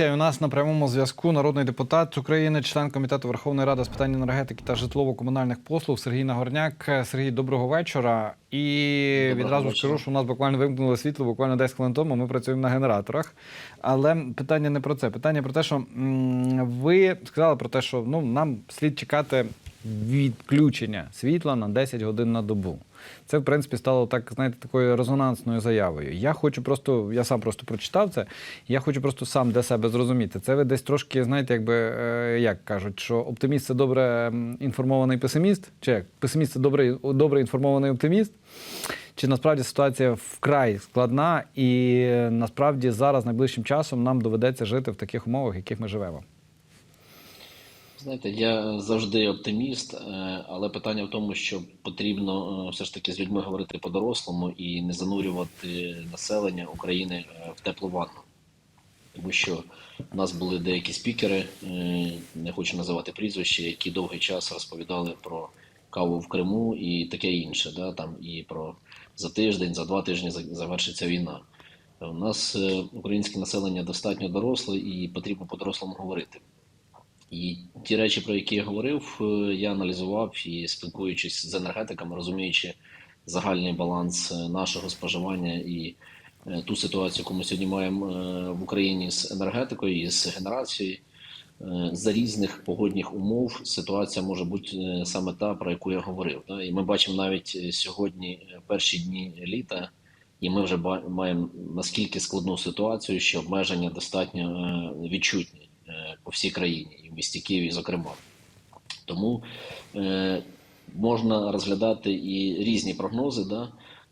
У нас на прямому зв'язку народний депутат України, член комітету Верховної Ради з питань енергетики та житлово-комунальних послуг Сергій Нагорняк. Сергій, доброго вечора. І Доброго відразу вечора. скажу, що у нас буквально вимкнуло світло, буквально 10 хвилин тому. Ми працюємо на генераторах. Але питання не про це. Питання про те, що ви сказали про те, що ну нам слід чекати відключення світла на 10 годин на добу. Це, в принципі, стало так, знаєте, такою резонансною заявою. Я хочу просто, я сам просто прочитав це. Я хочу просто сам для себе зрозуміти. Це ви десь трошки, знаєте, якби е, як кажуть, що оптиміст це добре інформований песиміст, чи як песиміст це добре, добре інформований оптиміст. Чи насправді ситуація вкрай складна, і е, насправді зараз найближчим часом нам доведеться жити в таких умовах, в яких ми живемо? Знаєте, я завжди оптиміст, е, але питання в тому, що потрібно е, все ж таки з людьми говорити по-дорослому і не занурювати населення України е, в теплу ванну. Тому що у нас були деякі спікери, не хочу називати прізвища, які довгий час розповідали про каву в Криму і таке інше. Да? Там і про за тиждень, за два тижні завершиться війна. У нас українське населення достатньо доросле і потрібно по-дорослому говорити. І ті речі, про які я говорив, е, я аналізував і спілкуючись з енергетиками, розуміючи загальний баланс е, нашого споживання і е, ту ситуацію, яку ми сьогодні маємо в Україні з енергетикою і з генерацією. За різних погодних умов ситуація може бути саме та, про яку я говорив. І ми бачимо навіть сьогодні перші дні літа, і ми вже маємо наскільки складну ситуацію, що обмеження достатньо відчутні по всій країні, і в місті Києві, зокрема. Тому е, можна розглядати і різні прогнози. Да?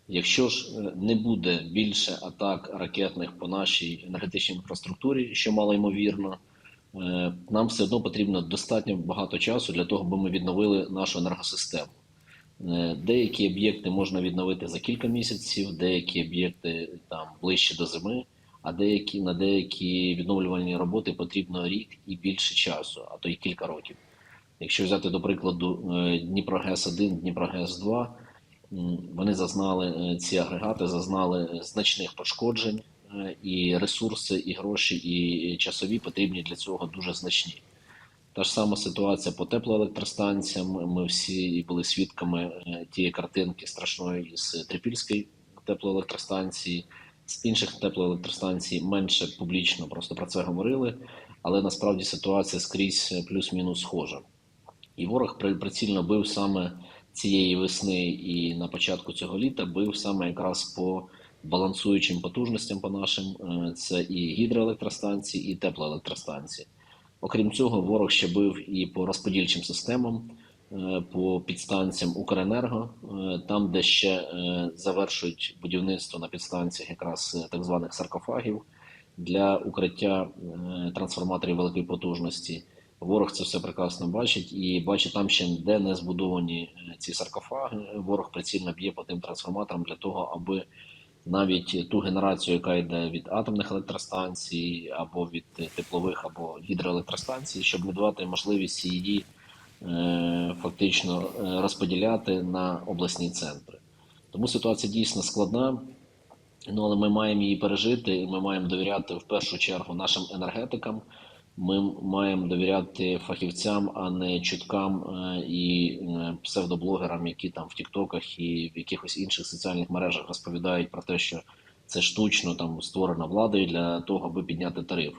Якщо ж е, не буде більше атак ракетних по нашій енергетичній інфраструктурі, що мало ймовірно, е, нам все одно потрібно достатньо багато часу для того, аби ми відновили нашу енергосистему. Е, Деякі об'єкти можна відновити за кілька місяців, деякі об'єкти там ближче до зими, а деякі на деякі відновлювальні роботи потрібно рік і більше часу, а то й кілька років. Якщо взяти до прикладу е, Дніпрогес 1 Дніпрогес 2 вони зазнали е, ці агрегати, зазнали значних пошкоджень, е, і ресурси, і гроші, і часові потрібні для цього дуже значні. Та ж сама ситуація по теплоелектростанціям. Ми всі були свідками тієї картинки страшної з Трипільської теплоелектростанції, з інших теплоелектростанцій менше публічно просто про це говорили, але насправді ситуація скрізь плюс-мінус схожа. І ворог прицільно бив саме цієї весни і на початку цього літа бив саме якраз по балансуючим потужностям по нашим. Е, Це і гідроелектростанції, і теплоелектростанції. Окрім цього, ворог ще бив і по розподільчим системам, по підстанціям Укренерго, е, там, де ще е, завершують будівництво на підстанціях якраз е, так званих саркофагів для укриття е, трансформаторів великої потужності. Ворог це все прекрасно бачить і бачить там ще де не збудовані е, ці саркофаги. Ворог прицільно б'є по тим трансформаторам для того, аби навіть ту генерацію, яка йде від атомних електростанцій або від е, теплових або гідроелектростанцій, щоб не давати можливість її е, фактично е, розподіляти на обласні центри. Тому ситуація дійсно складна. Ну, але ми маємо її пережити, і ми маємо довіряти в першу чергу нашим енергетикам. Ми маємо довіряти фахівцям, а не чуткам е, і е, псевдоблогерам, які там в Тіктоках і в якихось інших соціальних мережах розповідають про те, що це штучно там створено владою для того, аби підняти тариф.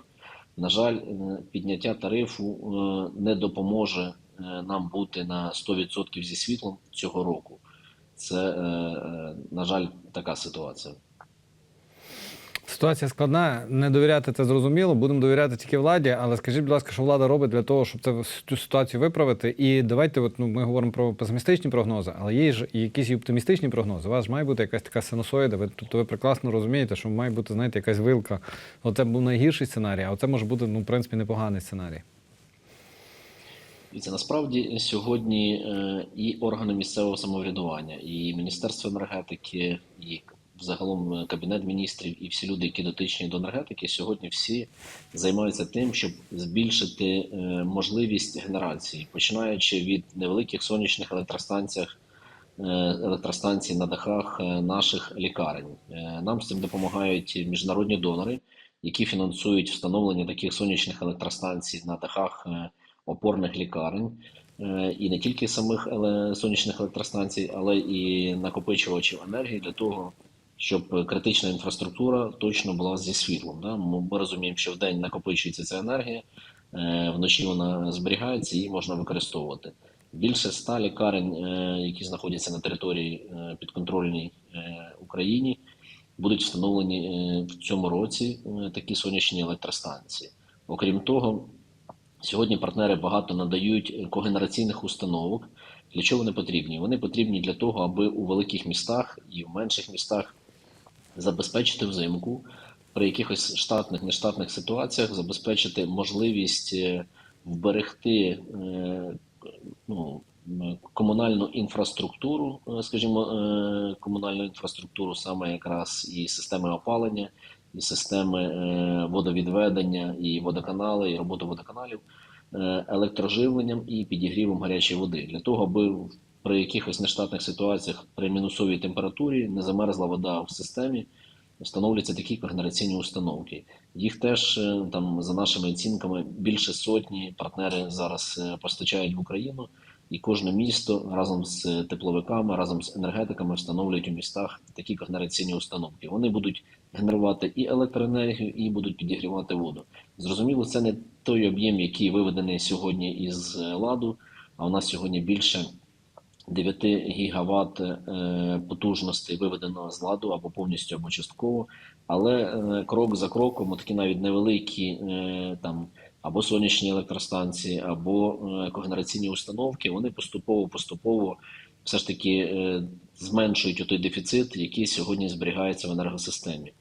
На жаль, е, підняття тарифу е, не допоможе е, нам бути на 100% зі світлом цього року. Це, е, е, на жаль, така ситуація. Ситуація складна. Не довіряти це зрозуміло. Будемо довіряти тільки владі. Але скажіть, будь ласка, що влада робить для того, щоб це цю ситуацію виправити? І давайте, от ну ми говоримо про песимістичні прогнози, але є ж і якісь і оптимістичні прогнози. У вас ж має бути якась така синусоїда. Ви тобто ви прекрасно розумієте, що має бути, знаєте, якась вилка. Оце був найгірший сценарій, а оце може бути ну, в принципі непоганий сценарій. Це насправді сьогодні е, і органи місцевого самоврядування, і Міністерство енергетики, і загалом Кабінет міністрів, і всі люди, які дотичні до енергетики, сьогодні всі займаються тим, щоб збільшити е, можливість генерації, починаючи від невеликих сонячних електростанціях, е, електростанцій на дахах наших лікарень. Нам з цим допомагають міжнародні донори, які фінансують встановлення таких сонячних електростанцій на дахах опорних лікарень. Е, І не тільки самих сонячних електростанцій, але і накопичувачів енергії для того, щоб критична інфраструктура точно була зі світлом. Ми розуміємо, що в день накопичується ця енергія, е, вночі вона зберігається і можна використовувати. Більше ста лікарень, е, які знаходяться на території підконтрольній Україні, будуть встановлені в цьому році такі сонячні електростанції. Окрім того, сьогодні партнери багато надають когенераційних установок. Для чого вони потрібні? Вони потрібні для того, аби у великих містах і в менших містах забезпечити взимку при якихось штатних нештатних ситуаціях, забезпечити можливість е, вберегти е, ну, комунальну інфраструктуру, е, скажімо, комунальну інфраструктуру, саме якраз і системи опалення, і системи е, водовідведення, і водоканали, і роботу водоканалів, е, електроживленням і підігрівом гарячої води для того, аби при якихось нештатних ситуаціях при мінусовій температурі не замерзла вода в системі. Встановлюються такі когенераційні установки. Їх теж е, там за нашими оцінками більше сотні партнери зараз постачають в Україну, і кожне місто разом з тепловиками, разом з енергетиками встановлюють у містах такі когенераційні установки. Вони будуть генерувати і електроенергію, і будуть підігрівати воду. Зрозуміло, це не той об'єм, який виведений сьогодні із ладу. А у нас сьогодні більше 9 гігават е, потужностей виведено з ладу або повністю, або частково. Але е, крок за кроком, такі навіть невеликі е, там або сонячні електростанції, або е, когенераційні установки, вони поступово поступово все ж таки е, зменшують той дефіцит, який сьогодні зберігається в енергосистемі.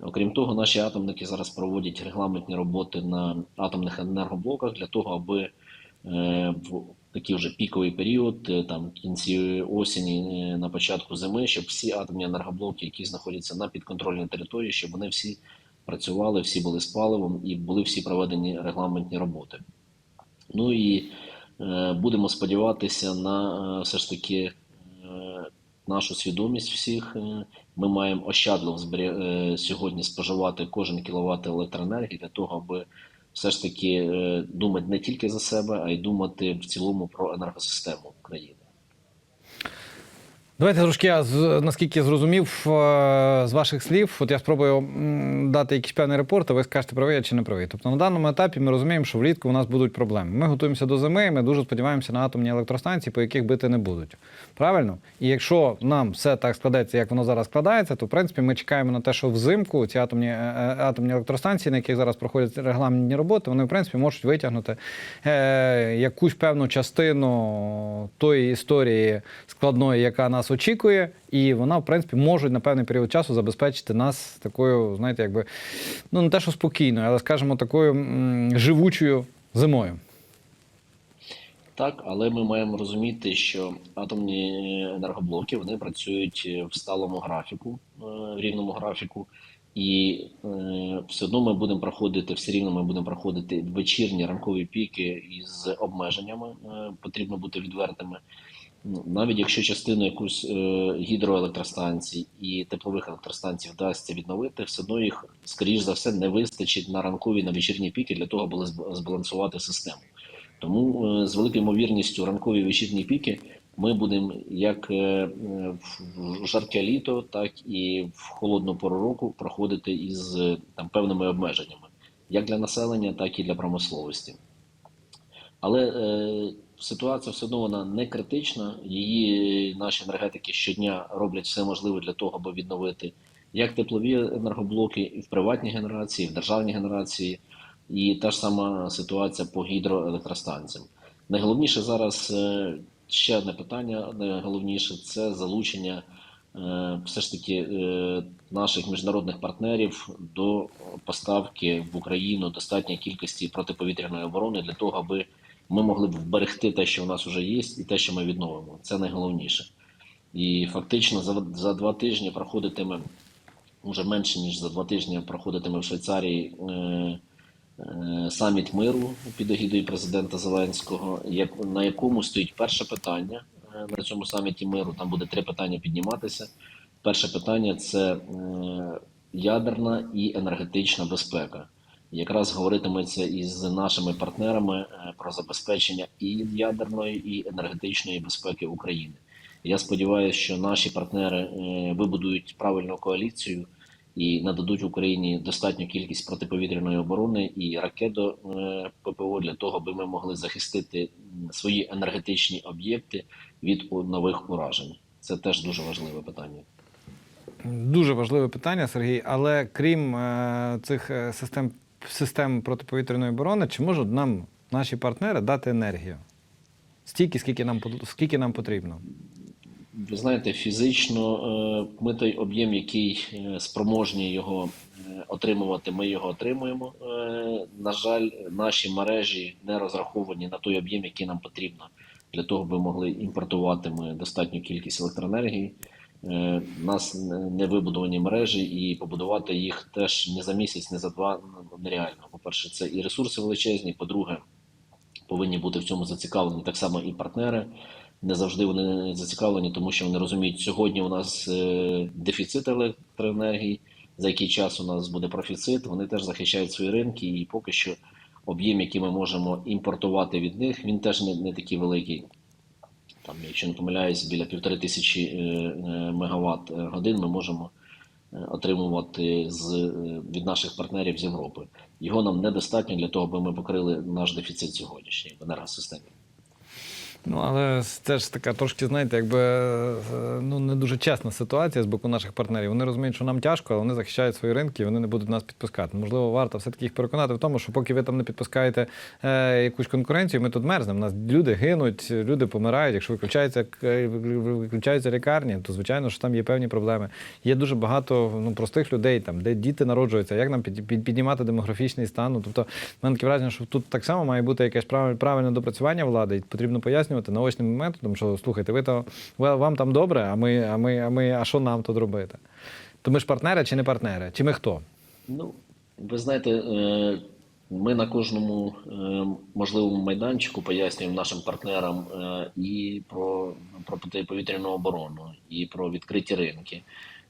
Окрім того, наші атомники зараз проводять регламентні роботи на атомних енергоблоках для того, аби е, в такий вже піковий період, там кінці осені, на початку зими, щоб всі атомні енергоблоки, які знаходяться на підконтрольній території, щоб вони всі працювали, всі були з паливом і були всі проведені регламентні роботи. Ну і е, будемо сподіватися на е, все ж таки е, нашу свідомість всіх. Ми маємо ощадливо сьогодні споживати кожен кіловат електроенергії для того, аби все ж таки думати не тільки за себе, а й думати в цілому про енергосистему країни. Давайте трошки я наскільки зрозумів е, з ваших слів, от я спробую дати якийсь певний репорт, а ви скажете, правий чи не правий. Тобто на даному етапі ми розуміємо, що влітку у нас будуть проблеми. Ми готуємося до зими, ми дуже сподіваємося на атомні електростанції, по яких бити не будуть. Правильно? І якщо нам все так складеться, як воно зараз складається, то в принципі ми чекаємо на те, що взимку ці атомні, е, е, атомні електростанції, на яких зараз проходять регламентні роботи, вони в принципі можуть витягнути е, якусь певну частину тої історії складної, яка нас очікує, і вона, в принципі, може на певний період часу забезпечити нас такою, знаєте, якби ну не те, що спокійною, але скажімо, такою м, живучою зимою. Так, але ми маємо розуміти, що атомні енергоблоки вони працюють е, в сталому графіку, е, в рівному графіку, і е, все одно ми будемо проходити, все рівно ми будемо проходити вечірні ранкові піки із обмеженнями. е, Потрібно бути відвертими. Ну, Навіть якщо частину якусь е, гідроелектростанцій і теплових електростанцій вдасться відновити, все одно їх, скоріш за все, не вистачить на ранкові на вечірні піки для того, аби збалансувати систему. Тому е, з великою ймовірністю ранкові вечірні піки ми будемо як е, в жарке літо, так і в холодну пору року проходити із е, там певними обмеженнями, як для населення, так і для промисловості. Але е, ситуація все одно вона не критична. Її наші енергетики щодня роблять все можливе для того, аби відновити як теплові енергоблоки і в приватній генерації, і в державній генерації, і та ж сама ситуація по гідроелектростанціям. Найголовніше зараз е, ще одне питання. Найголовніше це залучення е, все ж таки е, наших міжнародних партнерів до поставки в Україну достатньої кількості протиповітряної оборони для того, аби ми могли б вберегти те, що у нас вже є, і те, що ми відновимо. Це найголовніше. І фактично за, за два тижні проходитиме, може менше ніж за два тижні проходитиме в Швейцарії е, е, саміт миру під егідою президента Зеленського, на якому стоїть перше питання е, на цьому саміті миру. Там буде три питання підніматися. Перше питання це е, ядерна і енергетична безпека. Якраз говоритиметься із нашими партнерами е, про забезпечення і ядерної, і енергетичної безпеки України. Я сподіваюся, що наші партнери е, вибудують правильну коаліцію і нададуть Україні достатню кількість протиповітряної оборони і ракет до е, ППО для того, аби ми могли захистити свої енергетичні об'єкти від нових уражень. Це теж дуже важливе питання. Дуже важливе питання, Сергій. Але крім е, цих систем, систем протиповітряної оборони, чи можуть нам наші партнери дати енергію? Стільки, скільки нам, скільки нам потрібно? Ви знаєте, фізично е, ми той об'єм, який е, спроможні його е, отримувати, ми його отримуємо. На жаль, наші мережі не розраховані на той об'єм, який нам потрібно для того, аби могли імпортувати ми достатню кількість електроенергії. Е, У нас не- вибудовані мережі, і побудувати їх теж не за місяць, не за два нереально. По-перше, це і ресурси величезні. По-друге, повинні бути в цьому зацікавлені так само і партнери. Не завжди вони зацікавлені, тому що вони розуміють, сьогодні у нас е, дефіцит електроенергії, за який час у нас буде профіцит. Вони теж захищають свої ринки, і поки що об'єм, який ми можемо імпортувати від них, він теж не, не такий великий. Там, якщо не помиляюсь, біля півтори тисячі е, е, мегаватт е, годин ми можемо отримувати з, від наших партнерів з Європи. Його нам недостатньо для того, аби ми покрили наш дефіцит сьогоднішній в енергосистемі. Ну, але це ж така трошки, знаєте, якби е, ну, не дуже чесна ситуація з боку наших партнерів. Вони розуміють, що нам тяжко, але вони захищають свої ринки і вони не будуть нас підпускати. Можливо, варто все-таки їх переконати в тому, що поки ви там не підпускаєте е, якусь конкуренцію, ми тут мерзнемо. Нас люди гинуть, люди помирають. Якщо виключаються, к- виключаються лікарні, то звичайно що там є певні проблеми. Є дуже багато ну, простих людей, там, де діти народжуються, як нам під, під- піднімати демографічний стан. Ну, тобто, в мене таке враження, що тут так само має бути якесь правиль- правильне допрацювання влади, і потрібно пояснювати наочним методом, що слухайте, ви то вам там добре, а ми, а ми, а ми, а що нам тут робити? То ми ж партнери чи не партнери? Чи ми хто? Ну, ви знаєте, е, ми на кожному е, можливому майданчику пояснюємо нашим партнерам е, і про, про протиповітряну оборону, і про відкриті ринки.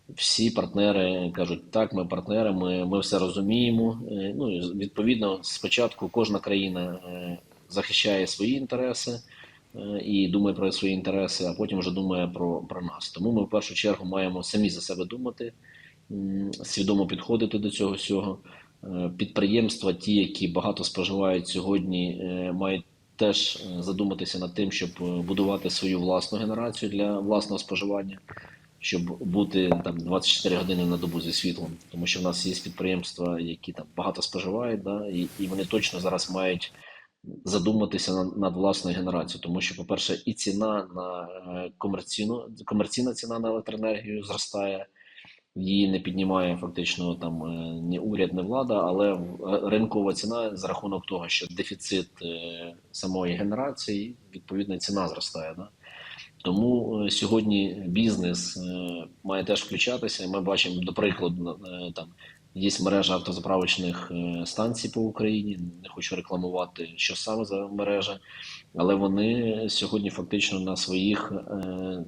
Всі партнери кажуть, так, ми партнери, ми, ми все розуміємо. Ну, відповідно, спочатку кожна країна захищає свої інтереси і думає про свої інтереси, а потім вже думає про, про нас. Тому ми в першу чергу маємо самі за себе думати, свідомо підходити до цього всього. Е, Підприємства, ті, які багато споживають сьогодні, е, мають теж е, задуматися над тим, щоб е, будувати свою власну генерацію для власного споживання, щоб бути там 24 години на добу зі світлом. Тому що в нас є підприємства, які там багато споживають, да, і, і вони точно зараз мають задуматися над, над власною генерацією, тому що, по-перше, і ціна на е, комерційну комерційна ціна на електроенергію зростає. Її не піднімає фактично там е, ні уряд, ні влада, але е, ринкова ціна за рахунок того, що дефіцит самої генерації, відповідно, ціна зростає. Да? Тому сьогодні бізнес має теж включатися. Ми бачимо, до прикладу, там є мережа автозаправочних е, станцій по Україні. Не хочу рекламувати, що саме за мережа, але вони сьогодні фактично на своїх е,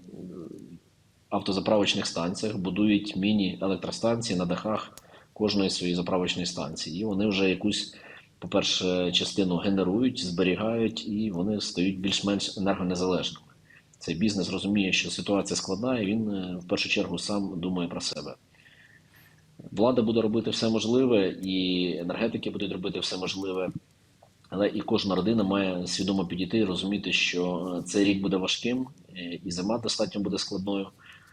автозаправочних станціях будують міні-електростанції на дахах кожної своєї заправочної станції. І вони вже якусь, по-перше, частину генерують, зберігають і вони стають більш-менш енергонезалежними. Цей бізнес розуміє, що ситуація складна, і він е, в першу чергу сам думає про себе. Влада буде робити все можливе, і енергетики будуть робити все можливе. Але і кожна родина має свідомо підійти і розуміти, що цей рік буде важким, е, і зима достатньо буде складною,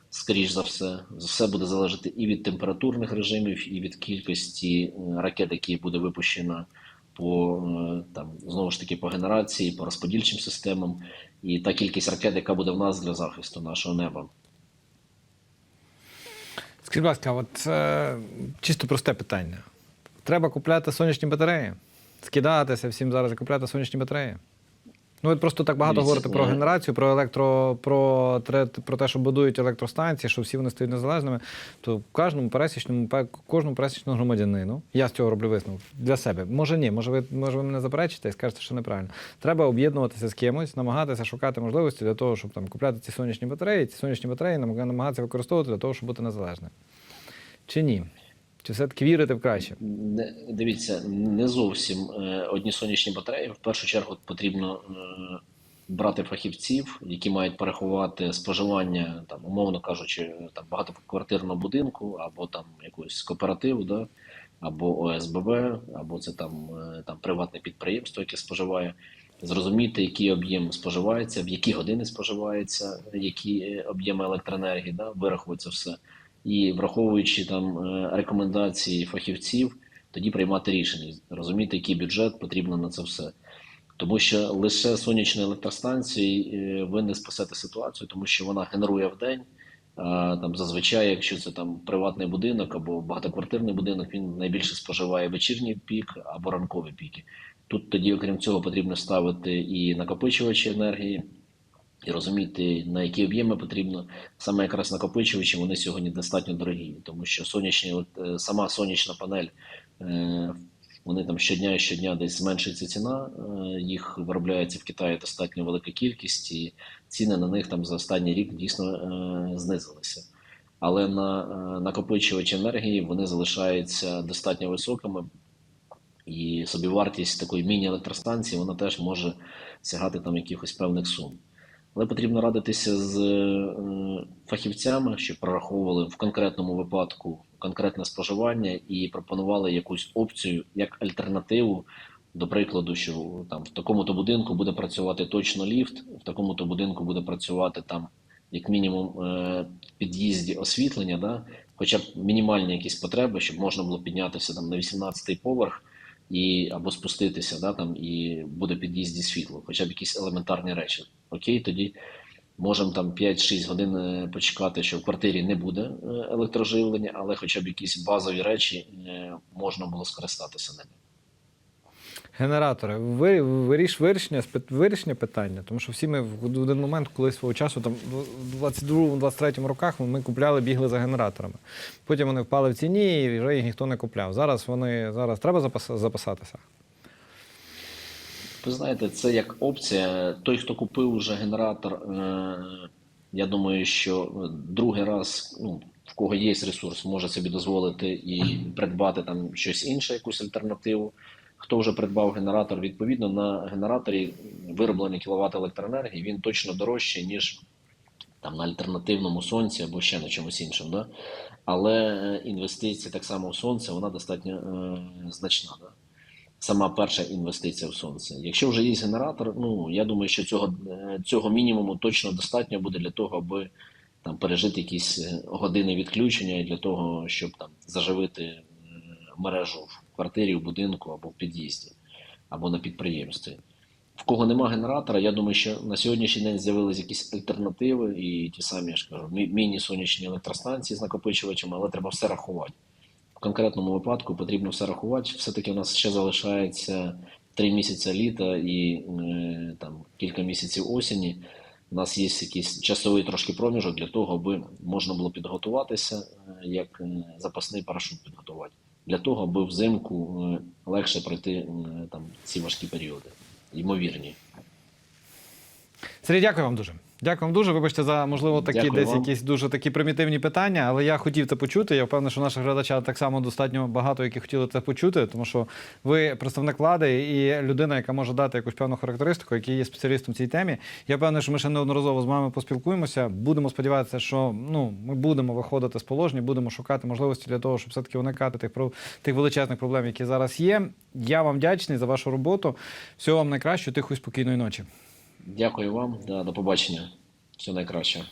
скоріш за все. за Все буде залежати і від температурних режимів, і від кількості е, ракет, які буде випущено по е, там знову ж таки по генерації, по розподільчим системам, і та кількість ракет, яка буде в нас для захисту нашого неба. Скажіть, будь ласка, от е, чисто просте питання. Треба купляти сонячні батареї? Скидатися всім зараз і купляти сонячні батареї? Ну, ви просто так багато говорите про е, генерацію, про електро, про, про те, що будують електростанції, що всі вони стають незалежними. То кожному пересічному, пе- кожному пересічному громадянину, я з цього роблю висновок для себе. Може ні, може ви, може ви мене заперечите і скажете, що неправильно. Треба об'єднуватися з кимось, намагатися шукати можливості для того, щоб там купляти ці сонячні батареї, ці сонячні батареї намагатися використовувати для того, щоб бути незалежним. Чи ні? Чи все-таки вірите в краще? Дивіться, не зовсім е, одні сонячні батареї. В першу чергу потрібно е, брати фахівців, які мають порахувати споживання, там, умовно кажучи, там багатоквартирного будинку або там якогось кооперативу, да, або ОСББ, або це там, е, там приватне підприємство, яке споживає. Зрозуміти, який об'єм споживається, в які години споживається, які об'єми електроенергії, да, вираховується все і враховуючи там е, рекомендації фахівців, тоді приймати рішення, розуміти, який бюджет потрібно на це все. Тому що лише сонячні електростанції е, ви не спасете ситуацію, тому що вона генерує в день. Там зазвичай, якщо це там приватний будинок або багатоквартирний будинок, він найбільше споживає вечірній пік або ранкові піки. Тут тоді, окрім цього, потрібно ставити і накопичувачі енергії, і розуміти, на які об'єми потрібно. Саме якраз накопичувачі вони сьогодні достатньо дорогі, тому що сонячні, от, е, сама сонячна панель, е, вони там щодня і щодня десь зменшується ціна. е, Їх виробляється в Китаї достатньо велика кількість, і ціни на них там за останній рік дійсно знизилися. Але на накопичувачі енергії вони залишаються достатньо високими, і собівартість такої міні-електростанції вона теж може сягати там якихось певних сум. Але потрібно радитися з е, фахівцями, щоб прораховували в конкретному випадку конкретне споживання і пропонували якусь опцію як альтернативу. До прикладу, що там в такому-то будинку буде працювати точно ліфт, в такому-то будинку буде працювати там, як мінімум, е, під'їзді освітлення, да? хоча б мінімальні якісь потреби, щоб можна було піднятися там на 18-й поверх і або спуститися, да, там і буде під'їзді світло, хоча б якісь елементарні речі. Окей, тоді можемо там 5-6 годин е, почекати, що в квартирі не буде е, електроживлення, але хоча б якісь базові речі е, можна було скористатися ними. Генератори, ви виріш вирішення вирішення питання, тому що всі ми в один момент, коли свого часу, там в 22-23 роках ми купляли, бігли за генераторами. Потім вони впали в ціні і вже їх ніхто не купляв. Зараз вони зараз треба запас- запасатися. Ви знаєте, це як опція. Той, хто купив вже генератор, е, я думаю, що другий раз, ну, в кого є ресурс, може собі дозволити і придбати там щось інше, якусь альтернативу. Хто вже придбав генератор, відповідно на генераторі вироблений кіловат електроенергії, він точно дорожчий, ніж там на альтернативному сонці або ще на чомусь іншому. Да? Але е, інвестиція так само в сонце, вона достатньо е, значна. Да? Сама перша інвестиція в сонце. Якщо вже є генератор, ну я думаю, що цього, е, цього мінімуму точно достатньо буде для того, аби там пережити якісь е, години відключення і для того, щоб там заживити мережу квартирі, в будинку або в під'їзді, або на підприємстві. В кого нема генератора, я думаю, що на сьогоднішній день з'явились якісь альтернативи, і ті самі я ж кажу, міні-сонячні електростанції з накопичувачами, але треба все рахувати. В конкретному випадку потрібно все рахувати. Все-таки у нас ще залишається три місяці літа і е, там кілька місяців осені. У нас є якийсь часовий трошки проміжок для того, аби можна було підготуватися, е, як е, запасний парашут підготувати, для того, аби взимку е, легше пройти е, там ці важкі періоди, ймовірні. Сергій, дякую вам дуже. Дякую вам дуже. Вибачте за можливо такі Дякую десь вам. якісь дуже такі примітивні питання, але я хотів це почути. Я впевнений, що наших глядачів так само достатньо багато, які хотіли це почути, тому що ви представник влади і людина, яка може дати якусь певну характеристику, який є спеціалістом в цій темі. Я впевнений, що ми ще неодноразово з вами поспілкуємося. Будемо сподіватися, що ну ми будемо виходити з положення, будемо шукати можливості для того, щоб все таки уникати тих про- тих величезних проблем, які зараз є. Я вам вдячний за вашу роботу. Всього вам найкращого, тихої спокійної ночі. Дякую вам, да, до побачення. Все найкраще.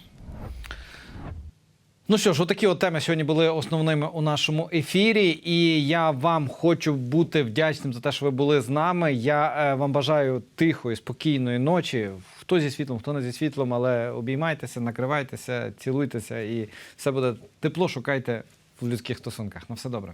Ну що ж, отакі от теми сьогодні були основними у нашому ефірі, і я вам хочу бути вдячним за те, що ви були з нами. Я е, вам бажаю тихої, спокійної ночі. Хто зі світлом, хто не зі світлом, але обіймайтеся, накривайтеся, цілуйтеся, і все буде тепло. Шукайте в людських стосунках. На все добре.